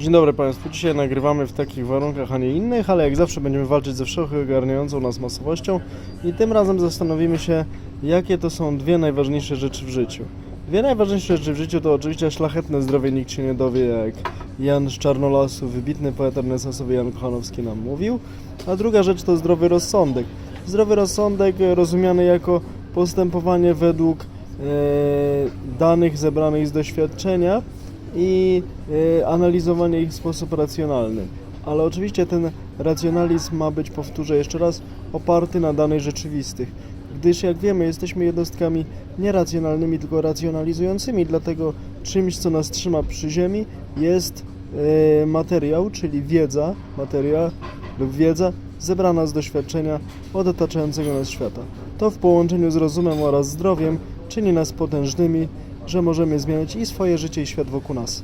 Dzień dobry Państwu. Dzisiaj nagrywamy w takich warunkach, a nie innych, ale jak zawsze będziemy walczyć ze wszechogarniającą nas masowością i tym razem zastanowimy się, jakie to są dwie najważniejsze rzeczy w życiu. Dwie najważniejsze rzeczy w życiu to oczywiście szlachetne zdrowie, nikt się nie dowie, jak Jan z Czarnolasu, wybitny poeta renesansowy Jan Kochanowski nam mówił, a druga rzecz to zdrowy rozsądek. Zdrowy rozsądek rozumiany jako postępowanie według e, danych zebranych z doświadczenia i e, analizowanie ich w sposób racjonalny. Ale oczywiście ten racjonalizm ma być, powtórzę jeszcze raz, oparty na danych rzeczywistych. Gdyż jak wiemy, jesteśmy jednostkami nieracjonalnymi, tylko racjonalizującymi, dlatego czymś, co nas trzyma przy ziemi, jest e, materiał, czyli wiedza, materia lub wiedza zebrana z doświadczenia od otaczającego nas świata. To w połączeniu z rozumem oraz zdrowiem czyni nas potężnymi, że możemy zmieniać i swoje życie, i świat wokół nas.